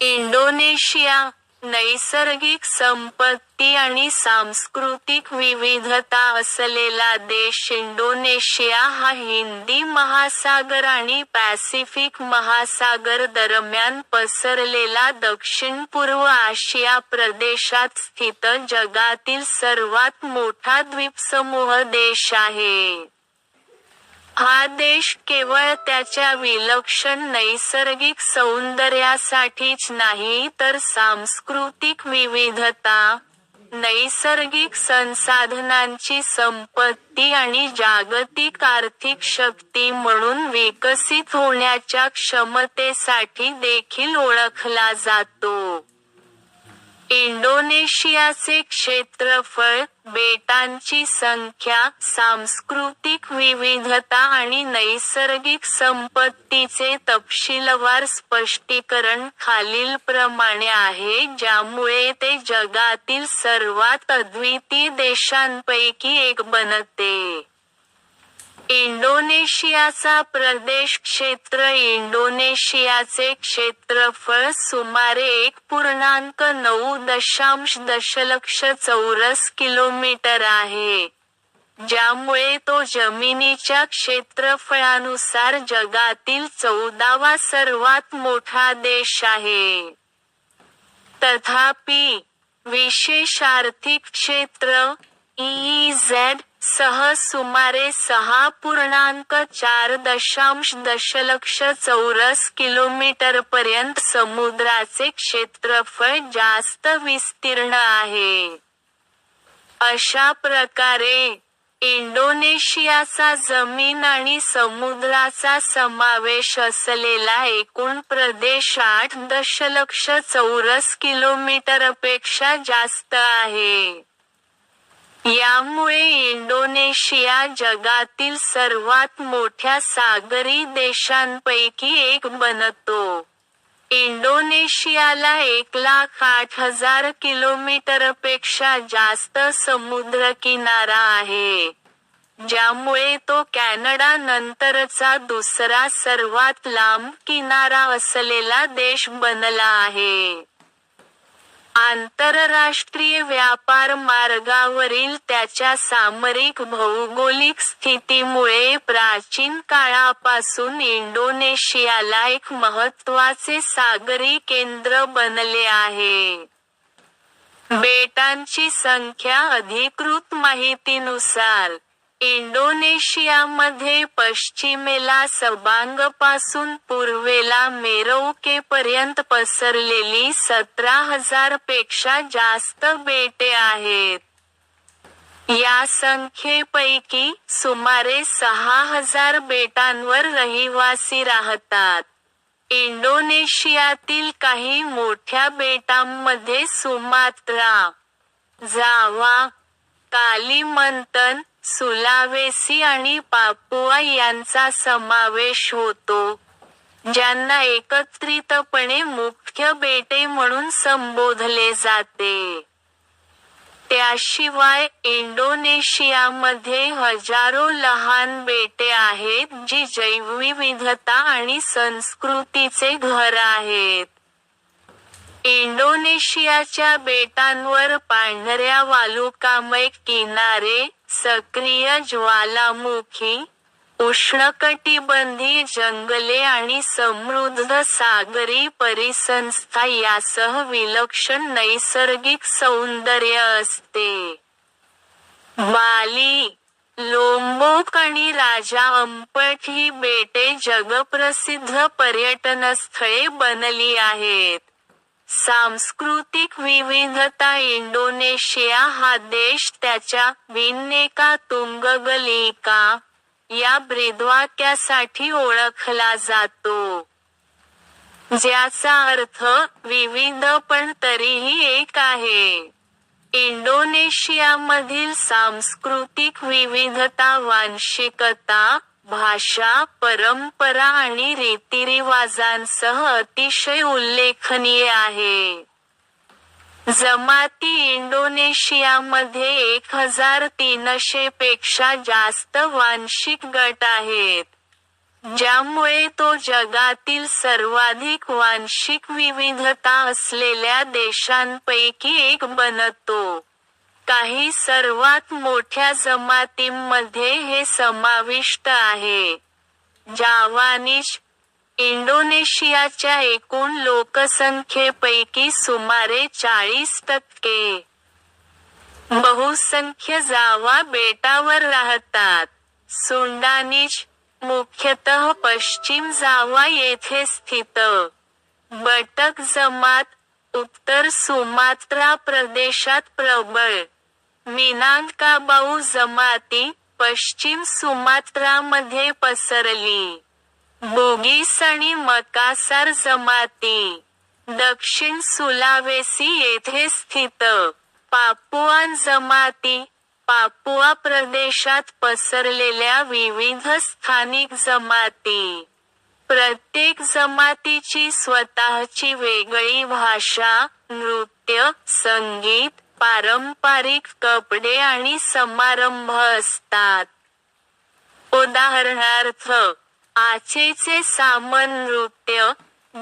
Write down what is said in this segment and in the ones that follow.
Indonesia, नैसर्गिक संपत्ती आणि सांस्कृतिक विविधता असलेला देश इंडोनेशिया हा हिंदी महासागर आणि पॅसिफिक महासागर दरम्यान पसरलेला दक्षिण-पूर्व आशिया प्रदेशात स्थित जगातील सर्वात मोठा द्वीपसमूह देश आहे. हा देश केवळ त्याच्या विलक्षण नैसर्गिक सौंदर्यासाठीच नाही तर सांस्कृतिक विविधता, नैसर्गिक संसाधनांची संपत्ती आणि जागतिक आर्थिक शक्ती म्हणून विकसित होण्याच्या क्षमतेसाठी देखील ओळखला जातो. इंडोनेशियाचे क्षेत्रफळ, बेटांची संख्या, सांस्कृतिक विविधता आणि नैसर्गिक संपत्तीचे तपशीलवार स्पष्टीकरण खालीलप्रमाणे आहे ज्यामुळे ते जगातील सर्वात अद्वितीय देशांपैकी एक बनते. इंडोनेशियाचा प्रदेश क्षेत्र इंडोनेशियाचे क्षेत्रफळ सुमारे एक पूर्णांक नऊ दशांश दशलक्ष चौरस किलोमीटर आहे, ज्यामुळे तो जमिनीच्या क्षेत्रफळानुसार जगातील चौदावा सर्वात मोठा देश आहे. तथापि, विशेष आर्थिक क्षेत्र (ईईझेड) सह सुमारे सहा पूर्णांक चार दशांश दशलक्ष चौरस किलोमीटरपर्यंत समुद्राचे क्षेत्रफळ जास्त विस्तीर्ण आहे. अशा प्रकारे, इंडोनेशियाचा जमीन आणि समुद्राचा समावेश असलेला एकूण प्रदेश आठ दशलक्ष चौरस किलोमीटरपेक्षा जास्त आहे. यामुळे इंडोनेशिया जगातील सर्वात मोठ्या सागरी देशांपैकी एक बनतो. इंडोनेशियाला एक लाख आठ हजार किलोमीटरपेक्षा जास्त समुद्रकिनारा आहे, ज्यामुळे तो कॅनडानंतरचा दुसरा सर्वात लांब किनारा असलेला देश बनला आहे. आंतरराष्ट्रीय व्यापार मार्गावरील त्याच्या सामरिक भौगोलिक स्थितीमुळे प्राचीन काळापासून इंडोनेशियाला एक महत्त्वाचे सागरी केंद्र बनले आहे. बेटांची संख्या अधिकृत माहितीनुसार, इंडोनेशियामध्ये पश्चिमेला सबांगपासून पूर्वेला मेरौकेपर्यंत पसरलेली सतरा हजारपेक्षा जास्त बेटे आहेत. या संख्येपैकी, सुमारे सहा हजार बेटांवर रहिवासी राहतात. इंडोनेशियातील काही मोठ्या बेटांमध्ये सुमात्रा, जावा, कालिमंतन, सुलावेसी आणि पापुआ यांचा समावेश होतो, ज्यांना एकत्रितपणे मुख्य बेटे म्हणून संबोधले जाते. त्याशिवाय, इंडोनेशियामध्ये हजारो लहान बेटे आहेत जी जैवविविधता आणि संस्कृतीचे घर आहेत. इंडोनेशियाच्या बेटांवर पांढऱ्या वालुकामय किनारे, सक्रिय ज्वालामुखी, उष्णकटिबंधीय जंगले आणि समृद्ध सागरी परिसंस्था यासह विलक्षण नैसर्गिक सौंदर्य असते. बाली, लोम्बोक आणि राजा अंपट ही बेटे जगप्रसिद्ध पर्यटनस्थळे बनली आहेत. सांस्कृतिक विविधता इंडोनेशिया हा देश त्याच्या विन्नेका तुंगगलिका या ब्रीदवाक्यासाठी ओळखला जातो. ज्याचा अर्थ "विविध पण तरीही एक" आहे. इंडोनेशियामधील सांस्कृतिक विविधता वांशिकता, भाषा, परंपरा आणि रीतिरिवाजांसह अतिशय उल्लेखनीय आहे. जमाती इंडोनेशियामध्ये एक हजार तीनशे पेक्षा जास्त वांशिक गट आहेत. ज्यामुळे तो जगातील सर्वाधिक वांशिक विविधता असलेल्या देशांपैकी एक बनतो. काही सर्वात मोठ्या जमातींमध्ये हे समाविष्ट आहे. जावानिश इंडोनेशियाच्या एकूण लोकसंख्येपैकी सुमारे चाळीस टक्के. बहुसंख्य जावा बेटावर राहतात. सुंडानिश मुख्यतः पश्चिम जावा येथे स्थित. बटक जमात, उत्तर सुमात्रा प्रदेशात प्रबळ. मिनांगाबाऊ जमाती, पश्चिम सुमात्रामध्ये पसरली. बोगीस आणि मकासार जमाती, दक्षिण सुलावेसी येथे स्थित. पापुआन जमाती, पापुआ प्रदेशात पसरलेल्या विविध स्थानिक जमाती. प्रत्येक जमातीची स्वतःची वेगळी भाषा, नृत्य, संगीत, पारंपारिक कपडे आणि समारंभ असतात. उदाहरणार्थ, आचेचे सामन नृत्य,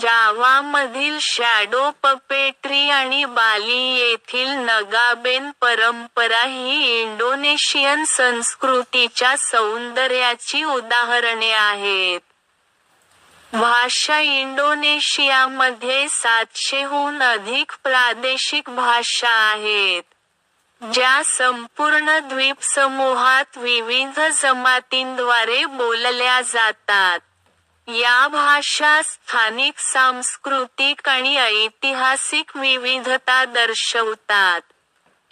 जावामधील शॅडो पपेट्री आणि बाली येथील नगाबेन परंपरा ही इंडोनेशियन संस्कृतीच्या सौंदर्याची उदाहरणे आहेत. भाषा इंडोनेशियामध्ये सातशेहून अधिक प्रादेशिक भाषा आहेत. ज्या संपूर्ण द्वीपसमूहात विविध जमातींद्वारे बोलल्या जातात. या भाषा स्थानिक सांस्कृतिक आणि ऐतिहासिक विविधता दर्शवतात.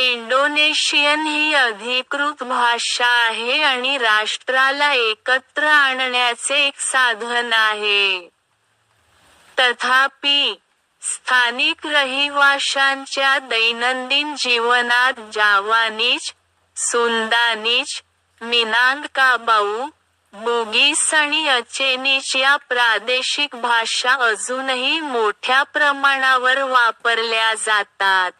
इंडोनेशियन ही अधिकृत भाषा आहे आणि राष्ट्राला एकत्र आणण्याचे एक साधन आहे. तथापि, स्थानिक रहिवाशांच्या दैनंदिन जीवनात जावानीज, सुंदानीज, मिनांगाबाऊ, बुगीस आणि अचेनीच या प्रादेशिक भाषा अजूनही मोठ्या प्रमाणावर वापरल्या जातात.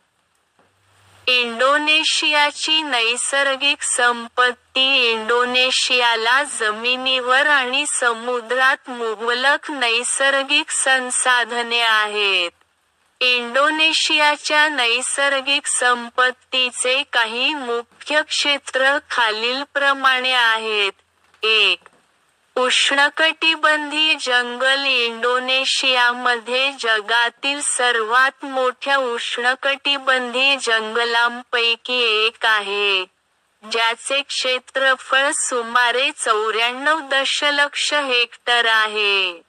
इंडोनेशियाची नैसर्गिक संपत्ती इंडोनेशियाला जमिनीवर आणि समुद्रात मुबलक नैसर्गिक संसाधने आहेत. इंडोनेशियाच्या नैसर्गिक संपत्तीचे काही मुख्य क्षेत्र खालीलप्रमाणे आहेत. एक. उष्णकटिबंधी जंगल इंडोनेशियामध्ये जगातील सर्वात मोठ्या उष्णकटिबंधी जंगलांपैकी एक आहे, ज्याचे क्षेत्रफळ सुमारे चौऱ्याण्णव दशलक्ष हेक्टर आहे.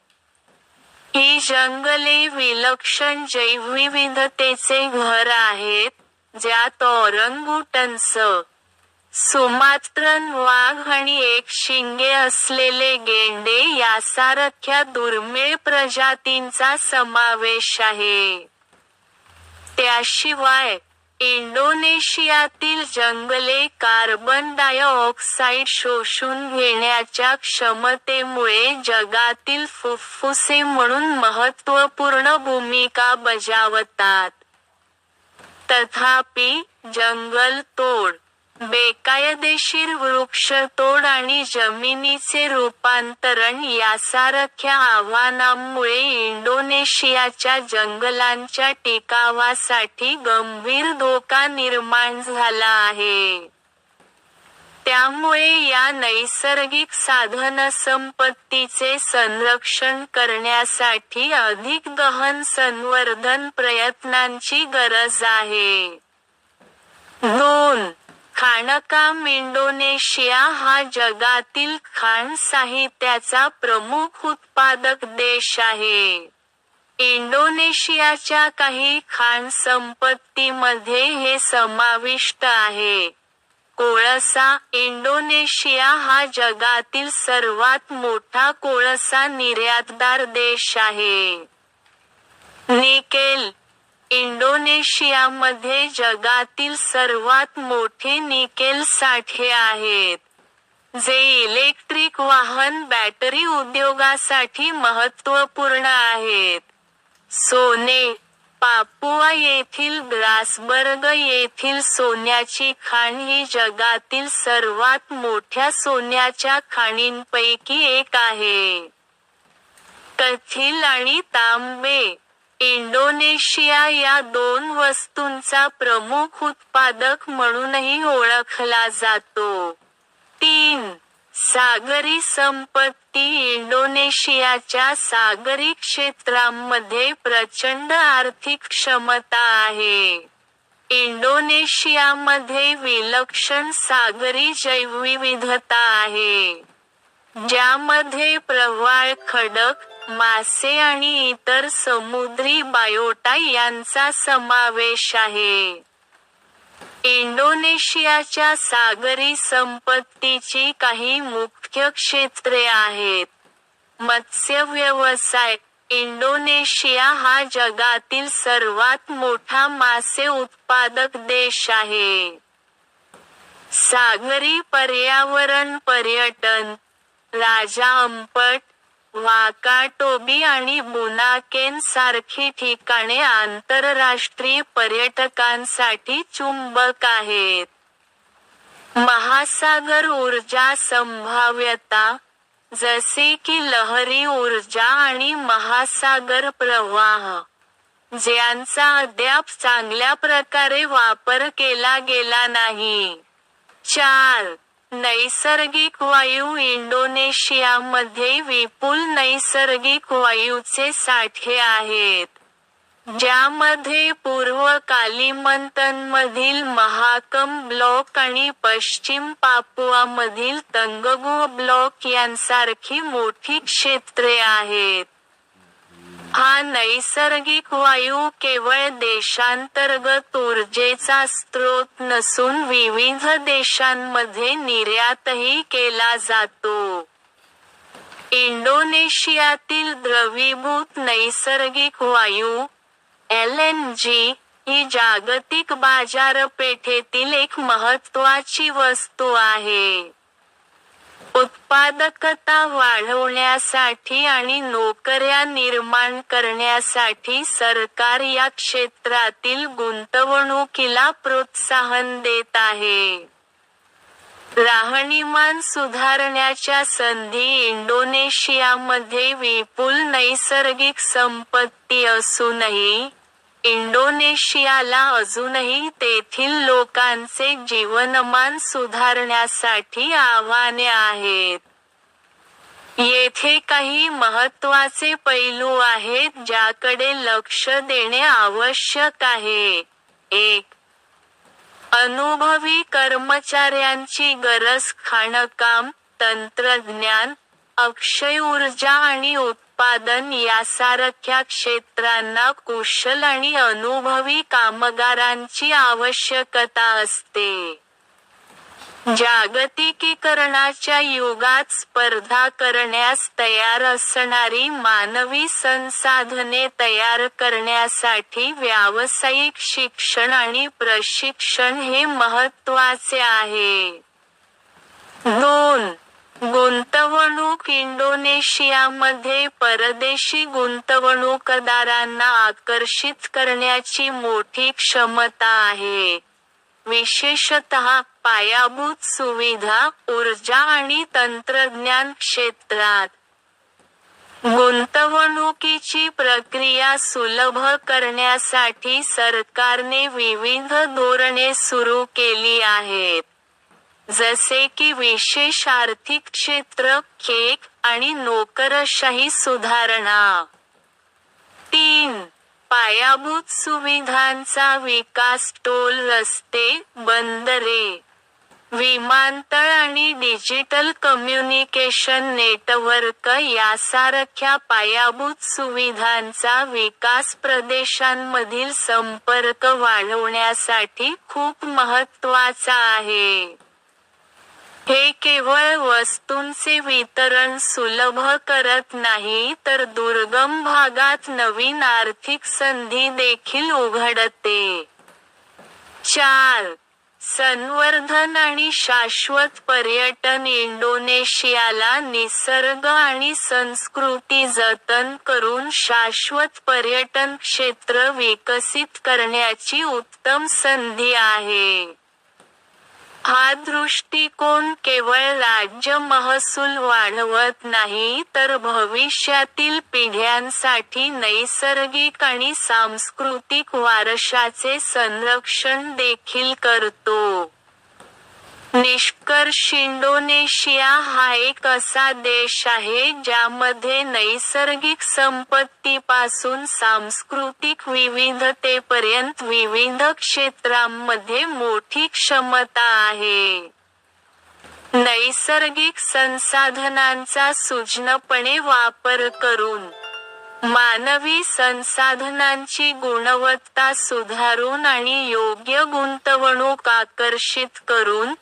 ही जंगले विलक्षण जैवविविधतेचे घर आहेत, ज्यात ऑरंगुटन्स, सुमात्रन वाघ आणि एक शिंगे असलेले गेंडे यासारख्या दुर्मिळ प्रजातींचा समावेश आहे. त्याशिवाय, इंडोनेशियातील जंगले कार्बन डायऑक्साईड शोषून घेण्याच्या क्षमतेमुळे जगातील फुफ्फुसे म्हणून महत्त्वपूर्ण भूमिका बजावतात. तथापि, जंगलतोड, बेकायदेशीर वृक्षतोड आणि जमिनीचे रूपांतरण यासारख्या आव्हानांमुळे इंडोनेशियाच्या जंगलांच्या टिकावासाठी गंभीर धोका निर्माण झाला आहे. त्यामुळे या नैसर्गिक साधनसंपत्तीचे संरक्षण करण्यासाठी अधिक गहन संवर्धन प्रयत्नांची गरज आहे. दोन. खाणकाम इंडोनेशिया हा जगातील खाण साहित्याचा प्रमुख उत्पादक देश आहे. इंडोनेशियाच्या काही खाण संपत्तीमध्ये हे समाविष्ट आहे. कोळसा इंडोनेशिया हा जगातील सर्वात मोठा कोळसा निर्यातदार देश आहे. निकेल इंडोनेशियामध्ये जगातील सर्वात मोठे निकेल साठे आहेत, जे इलेक्ट्रिक वाहन बॅटरी उद्योगासाठी महत्त्वपूर्ण आहेत. सोने पापुआ येथील ग्रासबर्ग येथील सोन्याची खाण ही जगातील सर्वात मोठ्या सोन्याच्या खाणींपैकी एक आहे कथील आणि तांबे इंडोनेशिया या दोन वस्तूंचा प्रमुख उत्पादक म्हणूनही ओळखला जातो. तीन सागरी संपत्ती इंडोनेशियाच्या सागरी क्षेत्रांमध्ये प्रचंड आर्थिक क्षमता आहे. इंडोनेशियामध्ये विलक्षण सागरी जैवविविधता आहे. ज्यामध्ये प्रवाळ खडक, मासे आणि इतर समुद्री बायोटा यांचा समावेश आहे. इंडोनेशियाच्या सागरी संपत्तीची काही मुख्य क्षेत्रे आहेत. मत्स्यव्यवसाय इंडोनेशिया हा जगातील सर्वात मोठा मासे उत्पादक देश आहे. सागरी पर्यावरण पर्यटन राजा अंपट वाकाटोबी आणि बुनाकेन सारखी ठिकाणे आंतरराष्ट्रीय पर्यटकांसाठी चुंबक आहेत. महासागर ऊर्जा संभाव्यता, जसे की लहरी ऊर्जा आणि महासागर प्रवाह, ज्यांचा अद्याप चांगल्या प्रकारे वापर केला गेला नाही. चार नैसर्गिक वायू इंडोनेशियामध्ये विपुल नैसर्गिक वायूचे साठे आहेत. ज्यामध्ये पूर्व कालिमंतनमधील महाकम ब्लॉक आणि पश्चिम पापुआमधील तंगगुह ब्लॉक यांसारखी मोठी क्षेत्रे आहेत. हा नैसर्गिक वायू केवळ देशांतर्गत ऊर्जेचा स्रोत नसून विविध देशांमध्ये निर्यातही केला जातो. इंडोनेशियातील द्रवीभूत नैसर्गिक वायू, एल एन जी ही जागतिक बाजारपेठेतील एक महत्वाची वस्तू आहे. उत्पादकता वाढवण्यासाठी आणि नोकऱ्या निर्माण करण्यासाठी सरकार या क्षेत्रातील गुंतवणुकीला प्रोत्साहन देत आहे. राहणीमान सुधारण्याच्या संधी इंडोनेशियामध्ये विपुल नैसर्गिक संपत्ती असूनही, इंडोनेशियाला अजूनही तेथील लोकांचे जीवनमान सुधारण्यासाठी आव्हाने आहेत. येथे काही महत्त्वाचे पैलू आहेत ज्याकडे लक्ष देणे आवश्यक आहे. एक अनुभवी कर्मचाऱ्यांची गरज खाणकाम, तंत्रज्ञान, अक्षय ऊर्जा आणि उत्पादन यासारख्या क्षेत्रांना कुशल आणि अनुभवी कामगारांची आवश्यकता असते. जागतिकीकरणाच्या युगात स्पर्धा करण्यास तयार असणारी मानवी संसाधने तयार करण्यासाठी व्यावसायिक शिक्षण आणि प्रशिक्षण हे महत्त्वाचे आहे. दोन गुंतवणूक इंडोनेशियामध्ये परदेशी गुंतवणूकदारांना आकर्षित करण्याची मोठी क्षमता आहे. विशेषतः पायाभूत सुविधा, ऊर्जा आणि तंत्रज्ञान क्षेत्रात. गुंतवणुकीची प्रक्रिया सुलभ करण्यासाठी सरकारने विविध धोरणे सुरू केली आहेत. जसे की विशेष आर्थिक क्षेत्र, केक, आणि नोकरशाही सुधारणा. तीन पायाभूत सुविधांचा विकास टोल रस्ते, बंदरे, विमानतळ आणि डिजिटल कम्युनिकेशन नेटवर्क यासारख्या पायाभूत सुविधांचा विकास प्रदेशांमधील संपर्क वाढवण्यासाठी खूप महत्त्वाचा आहे. हे केवळ वस्तूंचे वितरण सुलभ करत नाही तर दुर्गम भागात नवीन आर्थिक संधी देखील उघडते. चार संवर्धन आणि शाश्वत पर्यटन इंडोनेशियाला निसर्ग आणि संस्कृती जतन करून शाश्वत पर्यटन क्षेत्र विकसित करण्याची उत्तम संधी आहे हा दृष्टिकोन केवळ राज्य महसूल वाढवत नाही तर भविष्यातील पिढ्यांसाठी नैसर्गिक आणि सांस्कृतिक वारशाचे संरक्षण देखील करतो. निष्कर्ष इंडोनेशिया हा एक असा देश आहे ज्यामध्ये नैसर्गिक संपत्तीपासून सांस्कृतिक विविधतेपर्यंत विविध क्षेत्रांमध्ये मोठी क्षमता आहे. नैसर्गिक संसाधनांचा सुजनपणे वापर करून मानवी संसाधनांची गुणवत्ता सुधारून आणि योग्य गुंतवणूक आकर्षित करून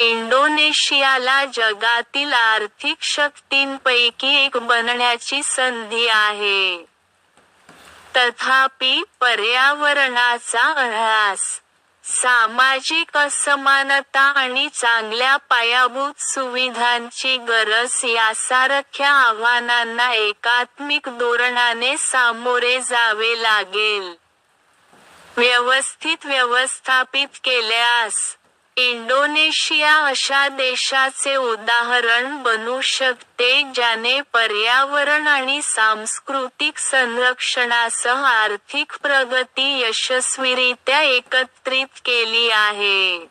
इंडोनेशियाला जगातील आर्थिक शक्तींपैकी एक बनण्याची संधी आहे. तथापि पर्यावरणाचा ऱ्हास सामाजिक असमानता आणि चांगल्या पायाभूत सुविधांची गरज यासारख्या आव्हानांना एकात्मिक धोरणाने सामोरे जावे लागेल. व्यवस्थित व्यवस्थापित केल्यास इंडोनेशिया अशा देशाचे उदाहरण बनू शकते ज्याने पर्यावरण आणि सांस्कृतिक संरक्षणासह आर्थिक प्रगती यशस्वीरित्या एकत्रित केली आहे.